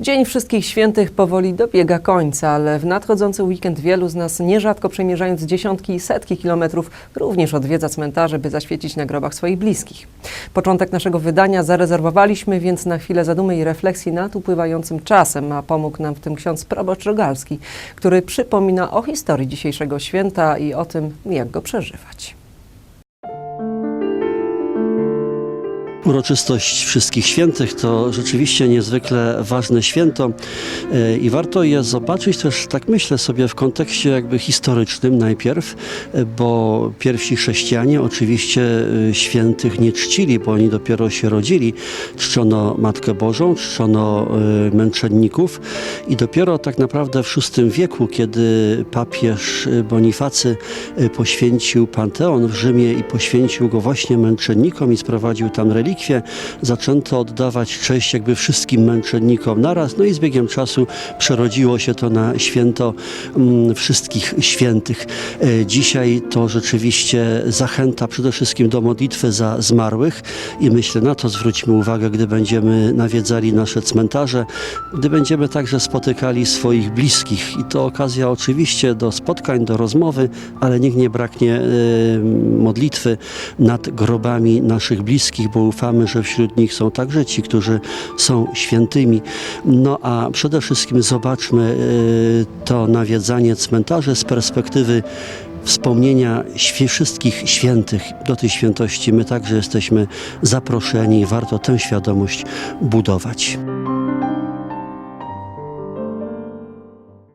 Dzień Wszystkich Świętych powoli dobiega końca, ale w nadchodzący weekend wielu z nas, nierzadko przemierzając dziesiątki i setki kilometrów, również odwiedza cmentarze, by zaświecić na grobach swoich bliskich. Początek naszego wydania zarezerwowaliśmy więc na chwilę zadumy i refleksji nad upływającym czasem, a pomógł nam w tym ksiądz proboszcz Rogalski, który przypomina o historii dzisiejszego święta i o tym, jak go przeżywać. Uroczystość Wszystkich Świętych to rzeczywiście niezwykle ważne święto e, i warto je zobaczyć też, tak myślę sobie, w kontekście jakby historycznym najpierw, e, bo pierwsi chrześcijanie oczywiście e, świętych nie czcili, bo oni dopiero się rodzili. Czczono Matkę Bożą, czczono męczenników i dopiero tak naprawdę w VI wieku, kiedy papież Bonifacy poświęcił Panteon w Rzymie i poświęcił go właśnie męczennikom i sprowadził tam relikwie, zaczęto oddawać cześć jakby wszystkim męczennikom. Naraz, no i z biegiem czasu przerodziło się to na święto mm, wszystkich świętych. E, Dzisiaj to rzeczywiście zachęta przede wszystkim do modlitwy za zmarłych. I myślę na to zwróćmy uwagę, gdy będziemy nawiedzali nasze cmentarze, gdy będziemy także spotykali swoich bliskich. I to okazja oczywiście do spotkań, do rozmowy, ale niech nie braknie e, modlitwy nad grobami naszych bliskich, bo ufamy, że wśród nich są także ci, którzy są świętymi. No a przede wszystkim zobaczmy e, to nawiedzanie cmentarzy z perspektywy wspomnienia wszystkich świętych. Do tej świętości my także jesteśmy zaproszeni i warto tę świadomość budować.